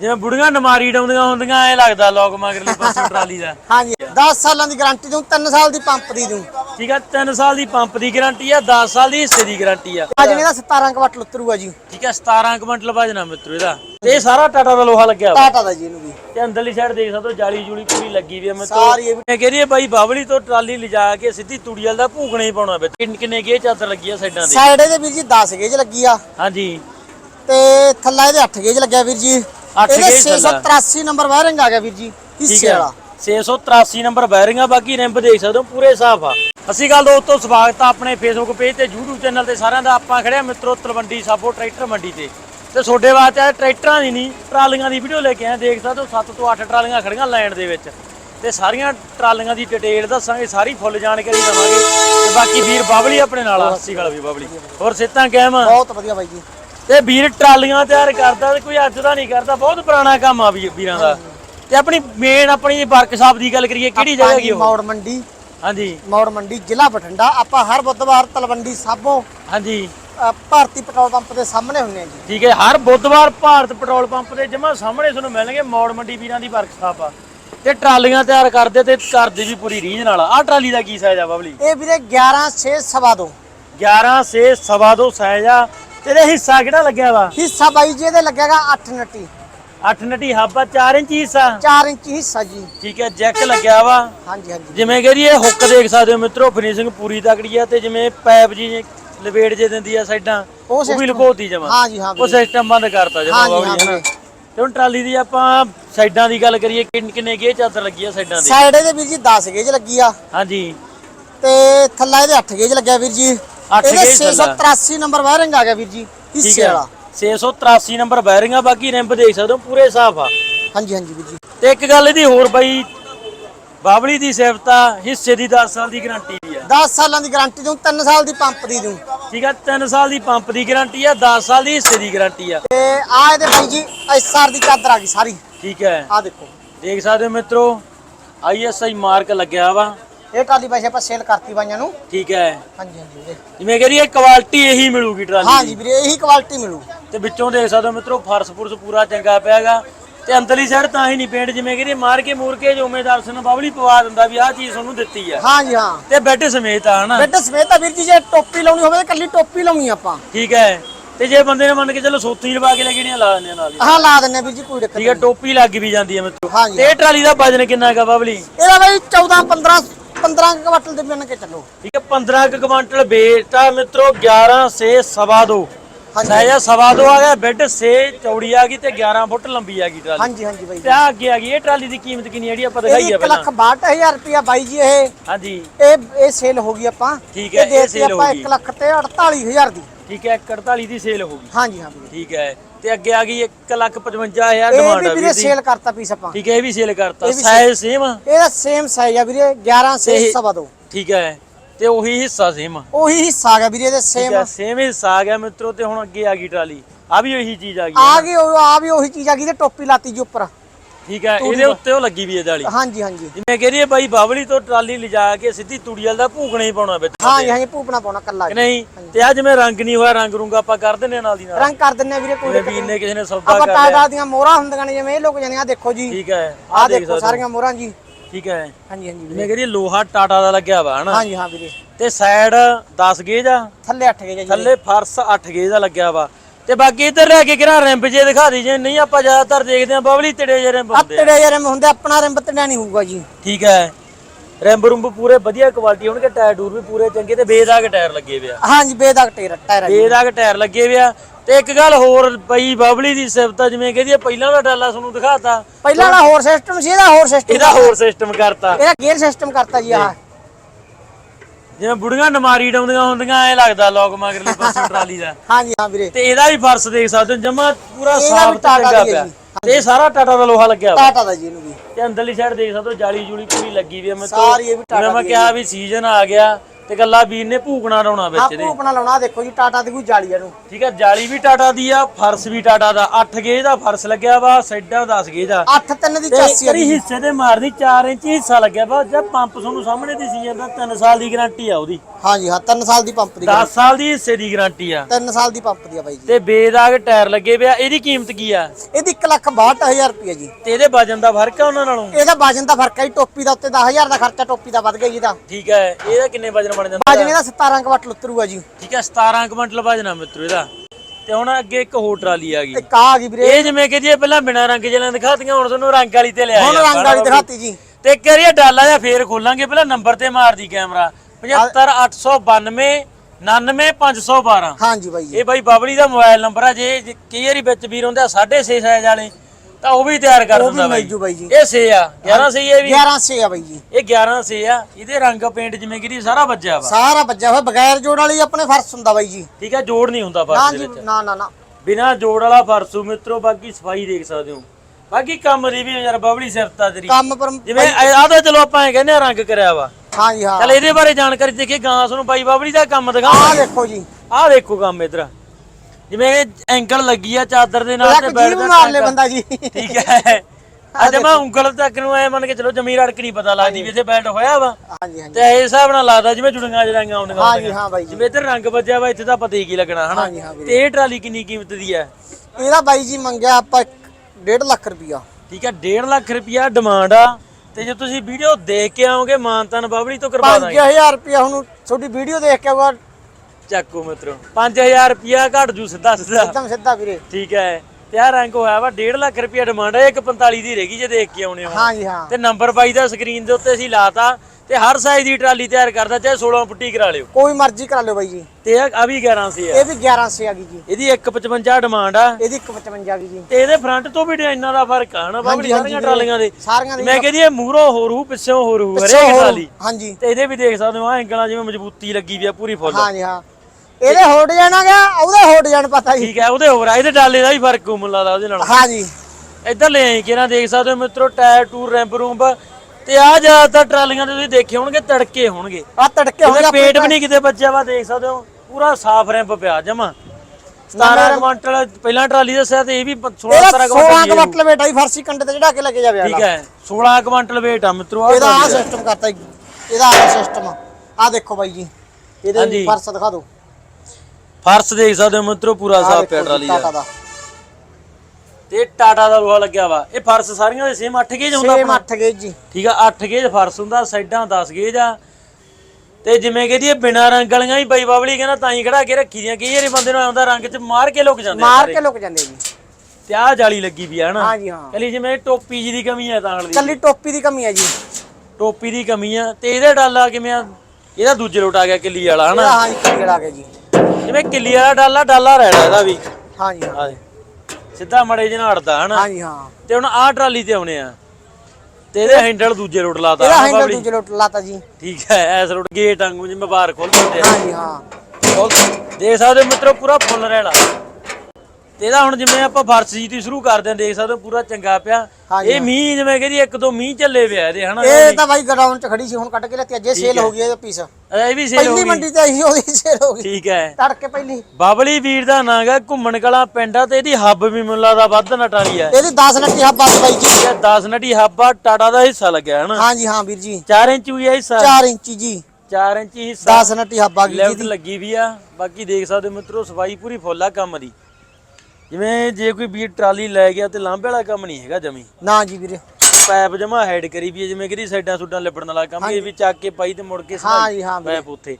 ਜਿਵੇਂ ਬੁੜੀਆਂ ਨਮਾਰੀ ਡਾਉਂਦੀਆਂ ਹੁੰਦੀਆਂ ਐ ਲੱਗਦਾ ਲੋਕ ਮਗਰਲੇ ਪਾਸੇ ਟਰਾਲੀ ਦਾ। ਹਾਂਜੀ 10 ਸਾਲਾਂ ਦੀ ਗਾਰੰਟੀ ਦੂੰ 3 ਸਾਲ ਦੀ ਪੰਪ ਦੀ ਦੂੰ ਠੀਕ ਆ 3 ਸਾਲ ਦੀ ਪੰਪ ਦੀ ਗਾਰੰਟੀ ਆ 10 ਸਾਲ ਦੀ ਹਿੱਸੇ ਦੀ ਗਾਰੰਟੀ ਆ। ਅੱਜ ਇਹਦਾ 17 ਕਵਟ ਲੁੱਤਰੂਗਾ ਜੀ। ਠੀਕ ਆ 17 ਕੁਇੰਟਲ ਵਜਣਾ ਮਿੱਤਰੋ ਇਹਦਾ। ਤੇ ਇਹ ਸਾਰਾ ਟਾਟਾ ਦਾ ਲੋਹਾ ਲੱਗਿਆ ਟਾਟਾ ਦਾ ਜੀ ਇਹਨੂੰ ਵੀ। ਤੇ ਅੰਦਰਲੀ ਸਾਈਡ ਦੇਖ ਸਕਦੇ ਹੋ ਜਾਲੀ ਜੂਲੀ ਪੂਰੀ ਲੱਗੀ ਵੀ ਆ ਮਿੱਤਰੋ। ਸਾਰੀ ਇਹ ਵੀ ਮੈਂ ਕਹਿ ਰਹੀ ਹੈ ਬਾਈ ਬਾਵਲੀ ਤੋਂ ਟਰਾਲੀ ਲਿਜਾ ਕੇ ਸਿੱਧੀ ਤੂੜੀ ਵਾਲ ਦਾ ਭੂਗਣਾ ਹੀ ਪਾਉਣਾ ਵਿੱਚ। ਕਿੰਨ- ਕਿੰਨੇ ਗੇ ਚਾਦਰ ਲੱਗੀ ਆ ਸਾਈਡਾਂ ਦੇ ਸਾਈਡ ਇਹਦੇ ਵੀਰ ਜੀ 10 ਗੇਜ ਲੱਗੀ ਆ। ਹਾਂਜੀ। ਤੇ ਥੱਲਾ ਇਹਦੇ 8 ਗੇਜ ਲੱਗਿਆ ਵੀਰ ਜੀ। ਅੱਠ ਇਹਦੇ ਗੇਜ ਥੱਲਾ। 683 ਨੰਬਰ ਵਾਇਰਿੰਗ ਆ ਗਿਆ ਵੀਰ ਜੀ ਠੀਕ ਹਿੱਸੇ ਹੈ। ਵਾਲਾ। 683 ਨੰਬਰ ਬੈਰਿੰਗ ਆ ਬਾਕੀ ਰੈਂਪ ਦੇਖ ਸਕਦੇ ਹੋ ਪੂਰੇ ਸਾਫ਼ ਆ। ਅਸੀਂ ਗੱਲ ਦੋਸਤੋ ਸਵਾਗਤ ਆ ਆਪਣੇ ਫੇਸਬੁੱਕ ਪੇਜ ਤੇ YouTube ਚੈਨਲ ਤੇ ਸਾਰਿਆਂ ਦਾ। ਆਪਾਂ ਖੜਿਆ ਮਿੱਤਰੋ ਤਲਵੰਡੀ ਸਾਬੋ ਟਰੈਕਟਰ ਮੰਡੀ ਤੇ। ਤੇ ਤੁਹਾਡੇ ਵਾਸਤੇ ਅੱਜ ਟਰੈਕਟਰਾਂ ਦੀ ਨਹੀਂ ਟਰਾਲੀਆਂ ਦੀ ਵੀਡੀਓ ਲੈ ਕੇ ਆਏ ਦੇਖ ਸਕਦੇ ਹੋ 7 ਤੋਂ 8 ਟਰਾਲੀਆਂ ਖੜੀਆਂ ਲਾਈਨ ਦੇ ਵਿੱਚ। ਤੇ ਸਾਰੀਆਂ ਟਰਾਲੀਆਂ ਦੀ ਡਿਟੇਲ ਦੱਸਾਂਗੇ ਸਾਰੀ ਫੁੱਲ ਜਾਣਕਾਰੀ ਦਵਾਂਗੇ। ਤੇ ਬਾਕੀ ਵੀਰ ਬਾਬਲੀ ਆਪਣੇ ਨਾਲ ਆ। ਸੱਸੀ ਗੱਲ ਵੀ ਬਾਬਲੀ। ਹੋਰ ਸਿੱਤਾਂ ਕਾਇਮ ਆ ਬਹੁਤ ਵਧੀਆ ਬਾਈ ਜੀ। ਤੇ ਵੀਰ ਟਰਾਲੀਆਂ ਤਿਆਰ ਕਰਦਾ ਤੇ ਕੋਈ ਅੱਜ ਦਾ ਨਹੀਂ ਕਰਦਾ ਬਹੁਤ ਪੁਰਾਣਾ ਕੰਮ ਆ ਵੀ ਵੀਰਾਂ ਦਾ। ਤੇ ਆਪਣੀ ਮੇਨ ਆਪਣੀ ਵਰਕਸ਼ਾਪ ਦੀ ਗੱਲ ਕਰੀਏ ਕਿਹੜੀ ਜਗ੍ਹਾ ਹੈਗੀ ਉਹ? ਮੌੜ ਮੰਡੀ। ਹਾਂਜੀ। ਮੌੜ ਮੰਡੀ ਜ਼ਿਲ੍ਹਾ ਬਠਿੰਡਾ। ਆਪਾਂ ਹਰ ਬੁੱਧਵਾਰ ਤਲਵੰਡੀ ਸਾਬੋ ਹਾਂਜੀ। ਅ, ਭਾਰਤੀ ਪੈਟਰੋਲ ਪੰਪ ਦੇ ਸਾਹਮਣੇ ਹੁੰਨੇ ਆ ਜੀ। ਠੀਕ ਹੈ ਹਰ ਬੁੱਧਵਾਰ ਭਾਰਤ ਪੈਟਰੋਲ ਪੰਪ ਦੇ ਜਮਾ ਸਾਹਮਣੇ ਤੁਹਾਨੂੰ ਮਿਲਣਗੇ ਮੌੜ ਮੰਡੀ ਵੀਰਾਂ ਦੀ ਵਰਕਸ਼ਾਪ ਆ। ਤੇ ਟਰਾਲੀਆਂ ਤਿਆਰ ਕਰਦੇ ਤੇ ਕਰਦੇ ਵੀ ਪੂਰੀ ਰੀਝ ਨਾਲ ਆਹ ਟਰਾਲੀ ਦਾ ਕੀ ਸਾਈਜ਼ ਆ ਬਬਲੀ? ਇਹ ਵੀਰੇ 11 6 ਸਵਾ ਦੋ। 11 ਸੇ ਸਵਾ ਦੋ ਸਾਈਜ਼ ਆ। ਇਹਦਾ ਹਿੱਸਾ ਕਿਹੜਾ ਲੱਗਿਆ ਵਾ? ਹਿੱਸਾ ਬਾਈ ਜੀ ਇਹਦੇ ਲੱਗੇਗਾ 8 ਨਟੀ। 8 ਨਟੀ ਹੱਬਾ 4 ਇੰਚ ਹਿੱਸਾ? 4 ਇੰਚ ਹਿੱਸਾ ਜੀ। ਠੀਕ ਹੈ ਜੈਕ ਲੱਗਿਆ ਵਾ। ਹਾਂਜੀ ਹਾਂਜੀ। ਜਿਵੇਂ ਕਿ ਜੀ ਇਹ ਹੁੱਕ ਦੇਖ ਸਕਦੇ ਹੋ ਮਿੱਤਰੋ ਫਿਨਿਸ਼ਿੰਗ ਪੂਰੀ ਤਕੜੀ ਆ ਤੇ ਜਿਵੇਂ ਪਾਈਪ ਜੀ ਜੇ ਲਵੇੜ ਜੇ ਦਿੰਦੀ ਆ ਸਾਈਡਾਂ ਉਹ ਵੀ ਲੁਕੋਤੀ ਜਮਾ। ਹਾਂਜੀ, ਹਾਂ ਉਹ ਸਿਸਟਮ ਬੰਦ ਕਰਤਾ ਜਮਾ ਹਨਾ। ਵੀਰੇ। ਤੇ ਹੁਣ ਟਰਾਲੀ ਦੀ ਆਪਾਂ ਸਾਈਡਾਂ ਦੀ ਗੱਲ ਕਰੀਏ ਕਿੰਨ ਕਿੰਨੇ ਗੇ ਚਾਦਰ ਲੱਗੀ ਆ ਸਾਈਡਾਂ ਦੀ? ਸਾਈਡ ਇਹਦੇ ਵੀਰ ਜੀ 10 ਗੇਜ ਲੱਗੀ ਆ। ਹਾਂਜੀ। ਤੇ ਥੱਲਾ ਇਹਦੇ 8 ਗੇਜ ਲੱਗਿਆ ਵੀਰ ਜੀ। ਅੱਠ ਇਹਦੇ ਗੇਜ ਥੱਲਾ। 683 ਨੰਬਰ ਵਾਇਰਿੰਗ ਆ ਗਿਆ ਵੀਰ ਜੀ ਠੀਕ ਹਿੱਸੇ ਹੈ। ਵਾਲਾ। 683 ਨੰਬਰ ਬੈਰਿੰਗ ਆ ਬਾਕੀ ਰੈਂਪ ਦੇਖ ਸਕਦੇ ਹੋ ਪੂਰੇ ਸਾਫ਼ ਆ। ਹਾਂਜੀ ਹਾਂਜੀ ਵੀਰ ਜੀ। ਤੇ ਇੱਕ ਗੱਲ ਇਹਦੀ ਹੋਰ ਬਾਈ ਬਾਬਲੀ ਦੀ ਸਿਫਤ ਆ ਹਿੱਸੇ ਦੀ 10 ਸਾਲ ਦੀ ਗਾਰੰਟੀ ਵੀ ਆ। 10 ਸਾਲਾਂ ਦੀ ਗਾਰੰਟੀ ਦੂੰ 3 ਸਾਲ ਦੀ ਪੰਪ ਦੀ ਦੂੰ ਠੀਕ ਆ 3 ਸਾਲ ਦੀ ਪੰਪ ਦੀ ਗਾਰੰਟੀ ਆ 10 ਸਾਲ ਦੀ ਹਿੱਸੇ ਦੀ ਗਾਰੰਟੀ ਆ। ਤੇ ਆ ਇਹਦੇ ਬਾਈ ਜੀ ਐਸਆਰ ਦੀ ਚਾਦਰ ਆ ਗਈ ਸਾਰੀ। ਠੀਕ ਹੈ। ਆ ਦੇਖੋ। ਦੇਖ ਸਕਦੇ ਹੋ ਮਿੱਤਰੋ ਆਈਐਸਆਈ ਮਾਰਕ ਲੱਗਿਆ ਵਾ। ਇਹ ਟਰਾਲੀ ਵੈਸੇ ਆਪਾਂ ਸੇਲ ਕਰਤੀ ਬਾਈਆਂ ਨੂੰ। ਠੀਕ ਹੈ। ਹਾਂਜੀ ਹਾਂਜੀ ਵੀਰੇ ਜਿਵੇਂ ਕਹ ਰਹੀ ਹੈ ਕੁਆਲਿਟੀ ਇਹੀ ਮਿਲੂਗੀ ਟਰਾਲੀ ਹਾਂਜੀ ਵੀਰੇ ਇਹੀ ਕੁਆਲਿਟੀ ਮਿਲੂ। ਤੇ ਵਿੱਚੋਂ ਦੇਖ ਸਕਦੇ ਹੋ ਮਿੱਤਰੋ ਫਰਸ਼ ਫੁਰਸ਼ ਪੂਰਾ ਚੰਗਾ ਪਿਆਗਾ ਤੇ ਅੰਦਰਲੀ ਸਾਈਡ ਤਾਂ ਹੀ ਨਹੀਂ ਪੇਂਟ ਜਿਵੇਂ ਕਿ ਮਾਰ ਕੇ ਮੂਰ ਕੇ ਜੋ ਉਮੀਦਾਰ ਸਨ ਬਾਬਲੀ ਪਵਾ ਦਿੰਦਾ ਵੀ ਆਹ ਚੀਜ਼ ਤੁਹਾਨੂੰ ਦਿੱਤੀ ਆ ਹਾਂਜੀ ਹਾਂ। ਤੇ ਬੈੱਡ ਸਮੇਤ ਆ ਹਨਾ? ਬੈੱਡ ਸਮੇਤ ਆ ਵੀਰ ਜੀ ਜੇ ਟੋਪੀ ਲਾਉਣੀ ਹੋਵੇ ਤਾਂ ਕੱਲੀ ਟੋਪੀ ਲਾਉਣੀ ਆਪਾਂ। ਠੀਕ ਹੈ। ਤੇ ਜੇ ਬੰਦੇ ਨੇ ਮੰਨ ਕੇ ਚਲੋ ਸੋਥੀ ਲਵਾ ਕੇ ਲੱਗਣੀਆਂ ਲਾ ਦਿੰਦੇ ਆ ਨਾਲ ਹੀ। ਹਾਂ ਲਾ ਦਿੰਨੇ ਵੀਰ ਜੀ ਕੋਈ ਦਿੱਕਤ ਠੀਕ ਹੈ ਟੋਪੀ ਲੱਗ ਵੀ ਜਾਂਦੀ ਹੈ ਮਿੱਤਰੋ। ਹਾਂਜੀ। ਤੇ ਇਹ ਟਰਾਲੀ ਦਾ ਵਜਨ ਕਿੰਨਾ ਹੈਗਾ ਬਾਬਲੀ? ਇਹਦਾ ਬਾਈ 14 15 15 ਕੁ ਦੇ ਬਣ ਕੇ ਚੱਲੋ। ਠੀਕ ਹੈ 15 ਕੁ ਕੁਆਂਟਲ ਮਿੱਤਰੋ 11 ਸੇ ਸਵਾ ਦੋ। ਸਾਇਆ ਸਵਾ ਦੋ ਆ ਗਿਆ ਬੈੱਡ ਸੇ ਚੌੜੀ ਆ ਗਈ ਤੇ 11 ਫੁੱਟ ਲੰਬੀ ਆ ਗਈ ਟਰਾਲੀ। ਹਾਂਜੀ ਹਾਂਜੀ ਬਾਈ ਤੇ ਆ ਅੱਗੇ ਆ ਗਈ ਇਹ ਟਰਾਲੀ ਦੀ ਕੀਮਤ ਕਿੰਨੀ ਜਿਹੜੀ ਆਪਾਂ ਦਿਖਾਈ ਆ 1 ਪਹਿਲਾਂ? ਲੱਖ 62000 ਰੁਪਇਆ ਬਾਈ ਜੀ ਇਹ। ਹਾਂਜੀ। ਇਹ ਇਹ ਸੇਲ ਹੋ ਗਈ ਆਪਾਂ। ਠੀਕ ਹੈ, ਇਹ sale ਹੋ ਆਪਾਂ ਗਈ। 1 ਲੱਖ ਤੇ 48000 ਦੀ। ਠੀਕ ਹੈ 41 ਦੀ ਸੇਲ ਹੋ ਗਈ। ਹਾਂਜੀ ਹਾਂ ਵੀਰੇ ਠੀਕ ਹੈ ਤੇ ਅੱਗੇ ਆ ਗਈ 155000 ਇਹ ਡਿਮਾਂਡ ਵੀ ਆ ਵੀਰੇ ਸੇਲ ਕਰਤਾ ਪੀਸ ਆਪਾਂ। ਠੀਕ ਹੈ ਇਹ ਵੀ ਸੇਲ ਕਰਤਾ। ਇਹ ਵੀ ਸਾਈਜ਼ ਸੇਮ ਇਹਦਾ ਸੇਮ ਸਾਈਜ਼ ਆ ਵੀਰੇ 11 ਸੇ ਸਵਾ ਦੋ। ਠੀਕ ਹੈ ਤੇ ਉਹੀ ਹਿੱਸਾ ਸੇਮ ਉਹੀ ਹਿੱਸਾ ਆ ਗਿਆ ਵੀਰੇ ਇਹਦੇ ਠੀਕ ਸੇਮ ਹੈ ਸੇਮ ਹਿੱਸਾ ਆ ਗਿਆ ਮਿੱਤਰੋ ਤੇ ਹੁਣ ਅੱਗੇ ਆ ਗਈ ਟਰਾਲੀ। ਆ ਵੀ ਉਹੀ ਚੀਜ਼ ਆ ਗਈ ਆ ਗਈ ਉਹ ਆ ਵੀ ਉਹੀ ਚੀਜ਼ ਆ ਗਈ ਤੇ ਟੋਪੀ ਲਾਤੀ ਜੀ ਉੱਪਰ। ਠੀਕ ਹੈ ਇਹਦੇ ਉੱਤੇ ਉਹ ਲੱਗੀ ਵੀ ਹੈ ਜਾਲੀ। ਹਾਂਜੀ ਹਾਂਜੀ। ਜਿਵੇਂ ਕਹ ਰਹੀ ਹੈ ਬਾਈ ਬਾਵਲੀ ਤੋਂ ਟਰਾਲੀ ਲਿਜਾ ਕੇ ਸਿੱਧੀ ਤੂੜੀ ਵਾਲ ਦਾ ਭੂਗਣਾ ਹੀ ਪਾਉਣਾ ਵਿੱਚ। ਹਾਂਜੀ ਹਾਂਜੀ ਭੂਪਣਾ ਪਾਉਣਾ ਕੱਲਾ ਨਹੀਂ? ਤੇ ਆ ਜਿਵੇਂ ਰੰਗ ਨਹੀਂ ਹੋਇਆ ਰੰਗ ਰੂੰਗ ਆਪਾਂ ਕਰ ਦਿੰਨੇ ਆ ਨਾਲ ਦੀ ਨਾਲ। ਰੰਗ ਕਰ ਦਿੰਨੇ ਆ ਵੀਰੇ ਕੋਈ ਵੀਰ ਨੇ ਕਿਸੇ ਨੇ। ਸੌਦਾ ਆਪਾਂ ਕਰ ਲਿਆ। ਟਾਟਾ ਦੀਆਂ ਮੋਹਰਾਂ ਹੁੰਦੀਆਂ ਨੇ ਜਿਵੇਂ ਇਹ ਲੋਕ ਜਾਂਦੇ ਆ ਦੇਖੋ ਜੀ। ਠੀਕ ਹੈ ਆ ਦੇਖ। ਸਾਰੀਆਂ ਮੋਹਰਾਂ ਜੀ। ਠੀਕ ਹੈ। ਹਾਂਜੀ ਹਾਂਜੀ ਜਿਵੇਂ ਕਹ ਰਹੀ ਲੋਹਾ ਟਾਟਾ ਦਾ ਲੱਗਿਆ ਵਾ ਹਨਾ? ਹਾਂਜੀ ਹਾਂ ਵੀਰੇ। ਤੇ ਸਾਈਡ 10 ਗੇਜ ਆ? ਥੱਲੇ 8 ਗਏ ਜੀ। ਥੱਲੇ ਫਰਸ਼ 8 ਗੇਜ ਦਾ ਲੱਗਿਆ ਵਾ। ਤੇ ਬਾਕੀ ਇੱਧਰ ਰਹਿ ਕੇ ਕਿਹੜਾ ਰੈਂਪ ਜੇ ਦਿਖਾ ਦੀ ਜੇ ਨਹੀਂ ਆਪਾਂ ਜ਼ਿਆਦਾਤਰ ਦੇਖਦੇ ਆ ਬਬਲੀ ਤੇੜੇ ਰੈਂਪ ਆ ਹੁੰਦੇ ਆ। ਤੇੜੇ ਯਾਰ ਹੁੰਦੇ ਆਪਣਾ ਰਿੰਬ ਤੜਿਆ ਨਹੀਂ ਹੋਊਗਾ ਜੀ। ਠੀਕ ਹੈ। ਰੈਂਪ ਰੂੰਬ ਪੂਰੇ ਵਧੀਆ ਕੁਆਲਿਟੀ ਹੋਣਗੇ ਟਾਇਰ ਟੂਰ ਵੀ ਪੂਰੇ ਚੰਗੇ ਤੇ ਬੇਦਾਗ ਟਾਇਰ ਲੱਗੇ ਵੇ ਆ। ਹਾਂਜੀ ਬੇਦਾਗ ਟਾਇਰ ਟਾਇਰ ਆ ਜੀ। ਬੇਦਾਗ ਟਾਇਰ ਲੱਗੇ ਵੇ ਆ। ਤੇ ਇੱਕ ਗੱਲ ਹੋਰ ਪਈ ਬਬਲੀ ਦੀ ਸਿਫਤ ਆ, ਜਿਵੇਂ ਕਹਦੀ ਪਹਿਲਾਂ ਦਾ ਡਾਲਾ ਤੁਹਾਨੂੰ ਦਿਖਾਤਾ। ਪਹਿਲਾਂ ਵਾਲਾ ਹੋਰ ਸਿਸਟਮ ਸੀ ਇਹਦਾ ਹੋਰ ਸਿਸਟਮ ਇਹਦਾ ਹੋਰ ਸਿਸਟਮ ਕਰਤਾ। ਇਹਦਾ ਗੇਅਰ ਸਿਸਟਮ ਕਰਤਾ ਜੀ ਆਹ। ਜਿਵੇਂ ਬੁੜੀਆਂ ਨਮਾਰੀ ਡਾਉਂਦੀਆਂ ਹੁੰਦੀਆਂ ਐ ਲੱਗਦਾ ਲੋਕ ਮਗਰਲੇ ਪਾਸੇ ਟਰਾਲੀ ਦਾ। ਹਾਂਜੀ ਹਾਂ ਵੀਰੇ। ਤੇ ਇਹਦਾ ਵੀ ਫਰਸ਼ ਦੇਖ ਸਕਦੇ ਹੋ ਜਮਾ ਪੂਰਾ ਸਾਫ਼ ਟਾਟਾ ਪਿਆ। ਤੇ ਇਹ ਸਾਰਾ ਟਾਟਾ ਦਾ ਲੋਹਾ ਲੱਗਿਆ ਟਾਟਾ ਦਾ ਜੀ ਇਹਨੂੰ ਵੀ। ਤੇ ਅੰਦਰਲੀ ਸਾਈਡ ਦੇਖ ਸਕਦੇ ਹੋ ਜਾਲੀ ਜੂਲੀ ਪੂਰੀ ਲੱਗੀ ਵੀ ਮੈਂ ਸਾਰੀ ਇਹ ਵੀ ਟਾਟਾ ਮੈਂ ਕਿਹਾ ਵੀ ਸੀਜ਼ਨ ਆ ਗਿਆ। ਤੇ ਗੱਲਾ ਵੀਰ ਨੇ ਭੂਕਣਾ ਲਾਉਣਾ ਵਿੱਚ ਇਹਦੇ। ਆਪੂ ਆਪਣਾ ਲਾਉਣਾ ਦੇਖੋ ਜੀ ਟਾਟਾ ਦੀ ਕੋਈ ਜਾਲੀ ਆ ਨੂੰ ਠੀਕ ਹੈ ਜਾਲੀ ਵੀ ਟਾਟਾ ਦੀ ਆ ਫਰਸ਼ ਵੀ ਟਾਟਾ ਦਾ। 8 ਗੇਜ ਦਾ ਫਰਸ਼ ਲੱਗਿਆ ਵਾ ਸਾਈਡਾਂ 10 ਗੇਜ ਦਾ 8 3 ਦੀ ਤੇ ਚਾਸੀ ਆ ਕਰੀ ਜੀ। ਹਿੱਸੇ ਦੇ ਮਾਰਦੀ 4 ਇੰਚ ਹਿੱਸਾ ਲੱਗਿਆ ਵਾ ਜਦ ਪੰਪ ਤੁਹਾਨੂੰ ਸਾਹਮਣੇ ਦਿਸੀ ਜਾਂਦਾ 3 ਸਾਲ ਦੀ ਗਾਰੰਟੀ ਆ ਉਹਦੀ। ਹਾਂਜੀ ਹਾਂ 3 ਸਾਲ ਦੀ ਪੰਪ ਦੀ 10 ਸਾਲ ਦੀ ਹਿੱਸੇ ਦੀ ਗਾਰੰਟੀ ਆ। 3 ਸਾਲ ਦੀ ਪੰਪ ਦੀ ਆ ਬਾਈ ਜੀ। ਤੇ ਬੇਦਾਗ ਟਾਇਰ ਲੱਗੇ ਪਿਆ ਇਹਦੀ ਕੀਮਤ ਕੀ ਆ? ਇਹਦੀ 1 ਲੱਖ 62000 ਰੁਪਏ ਜੀ। ਤੇ ਇਹਦੇ ਵਜਨ ਦਾ ਫ਼ਰਕ ਆ ਉਹਨਾਂ ਨਾਲੋਂ? ਇਹਦਾ ਵਜਨ ਦਾ ਫ਼ਰਕ ਹੈ ਜੀ ਟੋਪੀ ਦਾ ਉੱਤੇ 10000 ਦਾ ਖਰਚਾ ਟੋਪੀ ਦਾ ਵੱਧ ਗਿਆ ਜੀ ਇਹਦਾ। ਠੀਕ ਹੈ ਇਹਦਾ ਕਿੰਨੇ ਵਜਨ ਬਣ ਜਾਂਦਾ ਵਜਨ ਇਹਦਾ। 17 ਕੁ ਵੱਟ ਲੁੱਤਰੂਗਾ ਜੀ। ਠੀਕ ਹੈ 17 ਕੁਇੰਟਲ ਵਜਨ ਆ ਮਿੱਤਰੋ ਇਹਦਾ। ਤੇ ਹੁਣ ਅੱਗੇ ਇੱਕ ਹੋਰ ਟਰਾਲੀ ਆ ਗਈ। ਇੱਕ ਆ ਗਈ ਵੀਰੇ। ਇਹ ਜਿਵੇਂ ਕਿ ਜੀ ਇਹ ਪਹਿਲਾਂ ਬਿਨਾਂ ਰੰਗ ਜਲਾਂ ਦਿਖਾਤੀਆਂ ਹੁਣ ਤੁਹਾਨੂੰ ਰੰਗ ਵਾਲੀ ਤੇ ਲਿਆ ਹੁਣ ਰੰਗ ਵਾਲੀ ਦਿਖਾਤੀ ਜੀ। ਤੇ ਇੱਕ ਵਾਰੀ ਇਹ ਡਾਲਾ ਜਾਂ ਫੇਰ ਖੋਲਾਂਗੇ ਪਹਿਲਾਂ ਨੰਬਰ ਤੇ ਮਾਰਦੀ ਕੈਮਰਾ। 75892 99512 ਹਾਂਜੀ ਬਾਈ ਇਹ ਬਾਈ ਬਬਲੀ ਦਾ ਮੋਬਾਈਲ ਨੰਬਰ ਆ ਜੇ ਕਈ ਵਾਰੀ ਵਿੱਚ ਵੀਰ ਹੁੰਦੇ ਆ 6.5 ਸਾਈਜ਼ ਵਾਲੇ। ਤਾਂ ਉਹ ਵੀ ਤਿਆਰ ਕਰ ਉਹ ਵੀ ਦਿੰਦਾ ਮਿਲ ਬਾਈ। ਜੂ ਬਾਈ ਜੀ। ਇਹ 6 ਆ 11 ਸਹੀ ਹੈ ਵੀ? 11 ਸੇ ਆ ਬਾਈ ਜੀ। ਇਹ 11 6 ਆ ਇਹਦੇ ਰੰਗ ਪੇਂਟ ਜਿਵੇਂ ਕਿ ਸਾਰਾ ਵੱਜਿਆ ਵਾ। ਸਾਰਾ ਵੱਜਿਆ ਹੋਇਆ ਬਗੈਰ ਜੋੜ ਵਾਲੀ ਆਪਣੇ ਫਰਸ਼ ਹੁੰਦਾ ਬਾਈ ਜੀ। ਠੀਕ ਹੈ ਜੋੜ ਨਹੀਂ ਹੁੰਦਾ ਨਾ ਫਰਸ਼ ਦੇ ਜੀ ਵਿੱਚ। ਨਾ ਨਾ ਨਾ। ਬਿਨਾ ਜੋੜ ਵਾਲਾ ਫਰਸੂ ਮਿੱਤਰੋ ਬਾਕੀ ਸਫ਼ਾਈ ਦੇਖ ਸਕਦੇ ਹੋ। ਬਾਕੀ ਕੰਮ ਦੀ ਵੀ ਯਾਰ ਬਬਲੀ ਸਿਫਤਾ ਤੇਰੀ। ਕੰਮ ਪਰ ਜਿਵੇਂ ਆਹ ਤਾਂ ਚਲੋ ਆਪਾਂ ਐ ਕਹਿੰਦੇ ਆ ਰੰਗ ਕਰਿਆ ਵਾ। ਹਾਂਜੀ ਹਾਂ। ਚਲ ਇਹਦੇ ਬਾਰੇ ਜਾਣਕਾਰੀ ਦੇਖੀਏ ਗਾਂ ਤੁਹਾਨੂੰ ਬਾਈ ਬਬਲੀ ਦਾ ਕੰਮ ਆਹ ਦਿਖਾਵਾਂ ਦੇਖੋ ਜੀ। ਆਹ ਦੇਖੋ ਕੰਮ ਇਧਰ। ਜਿਵੇਂ ਐਂਗਲ ਲੱਗੀ ਆ ਚਾਦਰ ਦੇ ਨਾਲ ਤੇ ਜੀ ਬੈਠ ਵੀ ਮਾਰ ਲੈ ਬੰਦਾ ਜੀ। ਠੀਕ ਹੈ। ਅੱਜ ਮੈਂ ਉਂਗਲ ਤੱਕ ਨੂੰ ਐ ਮੰਨ ਕੇ ਚਲੋ ਜ਼ਮੀਰ ਅੜਕ ਨਹੀਂ ਪਤਾ ਲੱਗਦੀ ਵੀ ਇੱਥੇ ਬੈਲਟ ਹੋਇਆ ਵਾ। ਹਾਂਜੀ ਹਾਂਜੀ। ਤੇ ਇਸ ਹਿਸਾਬ ਨਾਲ ਲੱਗਦਾ ਜਿਵੇਂ ਜੁੜੀਆਂ ਜੜਾਈਆਂ ਆਉਂਦੀਆਂ ਹਾਂਜੀ ਹਾਂ ਬਾਈ ਜੀ। ਜਿਵੇਂ ਇੱਧਰ ਰੰਗ ਵੱਜਿਆ ਵਾ ਇੱਥੇ ਤਾਂ ਪਤਾ ਹੀ ਕੀ ਲੱਗਣਾ ਹਨਾ। ਤੇ ਇਹ ਟਰਾਲੀ ਕਿੰਨੀ ਕੀਮਤ ਦੀ ਹੈ? ਇਹਦਾ ਬਾਈ ਜੀ ਮੰਗਿਆ ਆਪਾਂ 1.5 ਲੱਖ ਰੁਪਿਆ ਠੀਕ ਹੈ 1.5 ਲੱਖ ਰੁਪਿਆ ਡਿਮਾਂਡ ਆ। ਤੇ ਜੇ ਤੁਸੀਂ ਵੀਡੀਓ ਦੇਖ ਕੇ ਆਓਗੇ ਮਾਨਤਨ ਬਬਲੀ ਤੋਂ ਕਰਵਾ ਦਾਂਗੇ। 5000 ਰੁਪਿਆ ਹੁਣ ਤੁਹਾਡੀ ਵੀਡੀਓ ਦੇਖ ਕੇ ਆਊਗਾ ਚੱਕੋ ਮਿੱਤਰੋ। 5000 ਰੁਪਿਆ ਘੱਟ ਜੂ ਸਿੱਧਾ ਸਿੱਧਾ। ਇੱਕਦਮ ਸਿੱਧਾ ਵੀਰੇ। ਠੀਕ ਹੈ। ਤੇ ਆਹ ਰੰਗ ਹੋਇਆ ਵਾ 1.5 ਲੱਖ ਰੁਪਿਆ ਡਿਮਾਂਡ ਹੈ 145 ਦੀ ਰਹਿ ਗਈ ਜੇ ਦੇਖ ਕੇ ਆਉਣੇ ਹੋ। ਹਾਂਜੀ ਹਾਂ। ਤੇ ਨੰਬਰ ਬਾਈ ਦਾ ਸਕਰੀਨ ਦੇ ਉੱਤੇ ਅਸੀਂ ਲਾਤਾ ਤੇ ਹਰ ਸਾਈਜ਼ ਦੀ ਟਰਾਲੀ ਤਿਆਰ ਕਰਦਾ ਚਾਹੇ 16 ਫੁੱਟੀ ਕਰਾ ਲਿਓ। ਕੋਈ ਮਰਜ਼ੀ ਕਰਾ ਲਿਓ ਬਾਈ ਜੀ। ਤੇ ਆ ਵੀ 11 ਸੀ ਆ। ਇਹ ਵੀ 11 ਸੇ ਆ ਗਈ ਜੀ। ਇਹਦੀ 155 ਡਿਮਾਂਡ ਆ। ਇਹਦੀ 155 ਆ ਗਈ ਜੀ। ਤੇ ਇਹਦੇ ਫਰੰਟ ਤੋਂ ਵੀ ਡਿਜ਼ਾਈਨਾਂ ਦਾ ਫ਼ਰਕ ਆ ਨਾ ਬਾਬੜੀ ਹਾਂਜੀ, ਸਾਰੀਆਂ। ਟਰਾਲੀਆਂ ਦੇ। ਸਾਰੀਆਂ ਦੀ ਮੈਂ ਕਹਿੰਦੀ ਇਹ ਮੂਹਰੋਂ ਹੋਰ ਹੂ ਪਿੱਛੋਂ ਹੋਰ ਹੂ ਹਰੇਕ ਹੋਰ- ਟਰਾਲੀ। ਹਾਂਜੀ। ਤੇ ਇਹਦੇ ਵੀ ਦੇਖ ਸਕਦੇ ਹੋ ਆ ਐਂਗਲਾਂ ਜਿਵੇਂ ਮਜ਼ਬੂਤੀ ਲੱਗੀ ਵੀ ਆ ਪੂਰੀ ਫੁੱਲ ਹਾਂਜੀ ਹਾਂ। ਇਹਦੇ ਹੋਟ ਜਾਣਾ ਗਿਆ ਉਹਦੇ ਹੋਟ ਜਾਣ ਪਤਾ ਜੀ ਠੀਕ ਹੈ ਉਹਦੇ ਹੋਰ ਆ ਇਹਦੇ ਡਾਲੇ ਦਾ ਵੀ ਫ਼ਰਕ ਹੋ ਮੁੱਲਾ ਦਾ ਉਹਦੇ ਨਾਲ। ਹਾਂਜੀ। ਇੱਧਰ ਲੈ ਆਈ ਕਿਹਨਾਂ ਦੇਖ ਸਕਦੇ ਹੋ ਮਿੱਤਰੋ ਟਾਇਰ ਟੂਰ ਰੈਂਪ ਰੂੰਬ ਤੇ ਆ ਜ਼ਿਆਦਾਤਰ ਟਰਾਲੀਆਂ ਤੇ ਤੁਸੀਂ ਦੇਖੇ ਹੋਣਗੇ ਤੜਕੇ ਹੋਣਗੇ। ਆ ਤੜਕੇ ਹੋ ਗਿਆ ਪੇਟ ਵੀ ਨਹੀਂ ਕਿਤੇ ਬੱਚਿਆ ਵਾ ਦੇਖ ਸਕਦੇ ਹੋ। ਪੂਰਾ ਸਾਫ਼ ਰੈਂਪ ਪਿਆ ਜਮਾ। 17 ਕੁਆਂਟਲ ਪਹਿਲਾਂ ਟਰਾਲੀ ਦੱਸਿਆ ਤੇ ਇਹ ਵੀ 16 ਇਹਦਾ 17 16 ਕੁਆਂਟਲ ਕੁ ਮਤਲਬ ਬੇਟਾ ਹੀ ਫਰਸੀ ਕੰਡੇ ਤੇ ਚੜਾ ਕੇ ਲੈ ਕੇ ਜਾਵੇ ਠੀਕ ਹੈ 16 ਕੁਆਂਟਲ weight ਆ ਮਿੱਤਰੋ ਆਹ ਇਹਦਾ ਆ ਦਾ। ਸਿਸਟਮ ਕਰਤਾ ਇਹਦਾ ਆ ਸਿਸਟਮ ਆ। ਦੇਖੋ ਬਾਈ ਜੀ ਇਹਦੇ। ਫਰਸ਼ ਦਿਖਾ ਦਿਓ। ਫਰਸ਼ ਦੇਖ ਸਕਦੇ ਹੋ ਮਿੱਤਰੋ ਪੂਰਾ ਸਾਫ਼ ਦੇਖੋ ਪਿਆ ਜੀ, ਟਰਾਲੀ ਟਾਟਾ ਦਾ। ਤੇ ਟਾਟਾ ਦਾ ਲੋਹਾ ਲੱਗਿਆ ਵਾ। ਇਹ ਫਰਸ਼ ਸਾਰੀਆਂ ਦੇ ਸੇਮ 8 ਗੇਜ ਹੁੰਦਾ ਸੇਮ ਆਪਣਾ? 8 ਗੇਜ ਜੀ। ਠੀਕ ਆ 8 ਗੇਜ ਫਰਸ਼ ਹੁੰਦਾ ਸਾਈਡਾਂ 10 ਗੇਜ ਆ। ਤੇ ਜਿਵੇਂ ਕਹਿੰਦੀ ਇਹ ਬਿਨਾ ਰੰਗ ਵਾਲੀਆਂ ਹੀ ਬਾਈ ਬਾਬਲੀ ਕਹਿੰਦਾ ਤਾਂ ਹੀ ਖੜਾ ਕੇ ਰੱਖੀ ਦੀਆਂ। ਕਈ ਵਾਰੀ ਬੰਦੇ ਨੂੰ ਆਉਂਦਾ ਰੰਗ ਚ ਮਾਰ ਕੇ ਲੁਕ ਜਾਂਦੇ ਆ ਮਾਰ। ਕੇ ਲੁਕ ਜਾਂਦੇ ਜੀ। ਤੇ ਆਹ ਜਾਲੀ ਲੱਗੀ ਵੀ ਆ ਹਨਾ? ਹਾਂਜੀ ਹਾਂ। ਕਲੀ ਜਿਵੇਂ ਟੋਪੀ ਜੀ ਦੀ ਕਮੀ ਆ ਤਾਂ ਦੀ ਕੱਲੀ ਟੋਪੀ ਦੀ ਕਮੀ ਹੈ ਜੀ। ਟੋਪੀ ਦੀ ਕਮੀ ਆ। ਤੇ ਇਹਦੇ ਡਾਲਾ ਕਿਵੇਂ ਆ? ਇਹਦਾ ਦੂਜੇ ਲੋਟ ਆ ਗਿਆ ਕਿੱਲੀ ਵਾਲਾ ਹਨਾ? ਹਾਂ ਜੀ ਕਿਹੜਾ ਆ ਗਿਆ ਜੀ। ਜਿਵੇਂ ਕਿੱਲੀ ਵਾਲਾ ਡਾਲਾ ਡਾਲਾ ਰਹਿਣਾ ਇਹਦਾ ਵੀ। ਹਾਂਜੀ ਹਾਂ। ਸਿੱਧਾ ਮੜੇ ਜਿਹੇ ਅੜਦਾ ਹਨਾ? ਹਾਂਜੀ ਹਾਂ। ਤੇ ਹੁਣ ਆਹ ਟਰਾਲੀ ਤੇ ਆਉਣੇ ਆ। ਤੇ ਇਹਦੇ ਹੈਂਡਲ ਦੂਜੇ ਲੋਟ ਲਾਤਾ ਇਹਦਾ ਹਨਾ ਹੈਂਡਲ ਬਾਬਲੀ? ਦੂਜੇ ਲੋਟ ਲਾਤਾ ਜੀ। ਠੀਕ ਹੈ ਐਸ ਰੋਡ ਗੇਟ ਵਾਂਗੂ ਜਿਵੇਂ ਬਾਹਰ ਖੋਲ ਦਿੰਦੇ ਆ। ਹਾਂਜੀ ਹਾਂ। ਖੋਲ ਦੇਖ ਸਕਦੇ ਹੋ ਮਿੱਤਰੋ ਪੂਰਾ ਫੁੱਲ ਰਹਿਣਾ। ਤੇ ਇਹਦਾ ਹੁਣ ਜਿਵੇਂ ਆਪਾਂ ਫਰਸ਼ ਜੀ ਤੋਂ ਸ਼ੁਰੂ ਕਰਦੇ ਹਾਂ ਦੇਖ ਸਕਦੇ ਹੋ ਪੂਰਾ ਚੰਗਾ ਪਿਆ। ਹਾਂਜੀ, ਇਹ ਮੀਂਹ ਜਿਵੇਂ ਕਹਿੰਦੀ ਇੱਕ ਦੋ ਮੀਂਹ ਚੱਲੇ ਪਿਆ ਇਹਦੇ ਹਨਾ ਇਹ ਤਾਂ ਬਾਈ ਗਰਾਊਂਡ 'ਚ ਖੜੀ ਸੀ ਹੁਣ ਕੱਢ ਕੇ ਲੈਤੀ ਅੱਜੇ ਸੇਲ ਹੋ। ਗਈ ਇਹਦਾ ਪੀਸ ਇਹ ਵੀ ਸੇਲ ਹੋ ਪਹਿਲੀ ਗਈ। ਮੰਡੀ ਤੇ ਆਈ ਉਹਦੀ ਸੇਲ ਹੋ ਗਈ। ਠੀਕ ਹੈ। ਤੜਕੇ ਪਹਿਲੀ। ਬਾਬਲੀ ਵੀਰ ਦਾ ਨਾਂ ਗਾ ਘੁੰਮਣ ਕਲਾ ਪਿੰਡ ਆ ਤੇ ਇਹਦੀ ਹੱਬ ਵੀ ਮੁੱਲਾ ਦਾ ਵੱਧ ਨਟਾਲੀ ਹੈ। ਇਹਦੀ 10 ਨੱਟੀ ਹੱਬਾ ਸੀ ਬਾਈ ਜੀ। ਇਹ 10 ਨਟੀ ਹੱਬ ਆ ਟਾਟਾ ਦਾ ਹਿੱਸਾ ਲੱਗਿਆ ਹਨਾ? ਹਾਂਜੀ ਹਾਂ ਵੀਰ ਜੀ। 4 ਇੰਚ ਹੋਈ ਹੈ ਹਿੱਸਾ? 4 ਇੰਚੀ ਜੀ। 4 ਇੰਚ ਹਿੱਸਾ। 10 ਨੱਟੀ ਹੱਬਾ ਗਈ ਲੈਫਟ ਜੀ ਲੱਗੀ ਵੀ ਆ। ਬਾਕੀ ਦੇਖ ਸਕਦੇ ਹੋ ਮਿੱਤਰੋ ਸਫ਼ਾਈ ਪੂਰੀ ਫੁੱਲ ਆ ਕੰਮ ਦੀ। ਜਿਵੇਂ ਜੇ ਕੋਈ ਵੀਰ ਟਰਾਲੀ ਲੈ ਗਿਆ ਤੇ ਲਾਂਬੇ ਵਾਲਾ ਕੰਮ ਨਹੀਂ ਹੈਗਾ ਜਮੀ। ਨਾ ਜੀ ਵੀਰੇ। ਪੈਪ ਜਮਾ ਹੈਡ ਕਰੀ ਵੀ ਹੈ, ਜਿਵੇਂ ਕਿ ਸਾਈਡਾਂ ਸੁੱਡਾਂ ਲਿਪੜਨ ਵਾਲਾ ਕੰਮ ਇਹ ਵੀ ਚੱਕ ਕੇ ਪਾਈ ਤੇ ਮੁੜ ਕੇ ਹਾਂ ਜੀ ਹਾਂ ਪੈਪ ਉੱਥੇ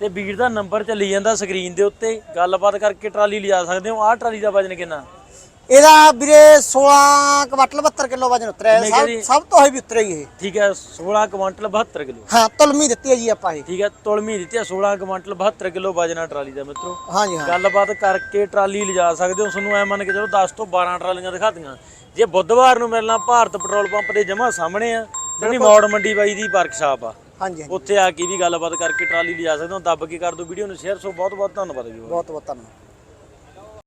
ਤੇ ਵੀਰ ਦਾ ਨੰਬਰ ਚੱਲੀ ਜਾਂਦਾ ਸਕਰੀਨ ਦੇ ਉੱਤੇ ਗੱਲਬਾਤ ਕਰਕੇ ਟਰਾਲੀ ਲਿਜਾ ਸਕਦੇ ਹੋ ਆਹ ਟਰਾਲੀ ਦਾ ਵਜਨ ਕਿੰਨਾ? ਇਹਦਾ ਵੀਰੇ 16 ਕਵਟਲ 72 ਕਿਲੋ ਵਜਨ ਉਤਰਿਆ ਮੈਂ ਸਭ ਸਭ ਤੋਂ ਹੈਵੀ ਉਤਰਿਆ ਜੀ ਇਹ। ਠੀਕ ਹੈ 16 ਕੁਆਂਟਲ 72 ਕਿਲੋ। ਹਾਂ ਤੁਲਮੀ ਦਿੱਤੀ ਹੈ ਜੀ ਆਪਾਂ ਇਹ। ਠੀਕ ਹੈ ਤੁਲਮੀ ਦਿੱਤੀ ਆ 16 ਕੁਆਂਟਲ 72 ਕਿਲੋ ਵਜਨ ਆ ਟਰਾਲੀ ਦਾ ਮਿੱਤਰੋ। ਹਾਂਜੀ ਹਾਂ। ਗੱਲਬਾਤ ਕਰਕੇ ਟਰਾਲੀ ਲਿਜਾ ਸਕਦੇ ਹੋ ਤੁਹਾਨੂੰ ਐ ਮੰਨ ਕੇ ਚਲੋ 10 ਤੋਂ 12 ਟਰਾਲੀਆਂ ਦਿਖਾਤੀਆਂ। ਜੇ ਬੁੱਧਵਾਰ ਨੂੰ ਮਿਲਣਾ ਭਾਰਤ ਪੈਟਰੋਲ ਪੰਪ ਦੇ ਜਮਾ ਸਾਹਮਣੇ ਆ ਜਿਹੜੀ ਮੌੜ ਮੰਡੀ ਬਾਈ ਦੀ ਵਰਕਸ਼ਾਪ ਆ। ਹਾਂਜੀ ਹਾਂਜੀ ਉੱਥੇ ਆ ਕੇ ਵੀ ਗੱਲਬਾਤ ਕਰਕੇ ਟਰਾਲੀ ਲਿਜਾ ਸਕਦੇ ਹੋ ਦੱਬ ਕੇ ਕਰ ਦਿਓ ਵੀਡੀਓ ਨੂੰ ਸ਼ੇਅਰ ਸੋ ਬਹੁਤ ਬਹੁਤ ਧੰਨਵਾਦ ਜੀ। ਬਹੁਤ ਬਹੁਤ ਧੰਨਵਾਦ।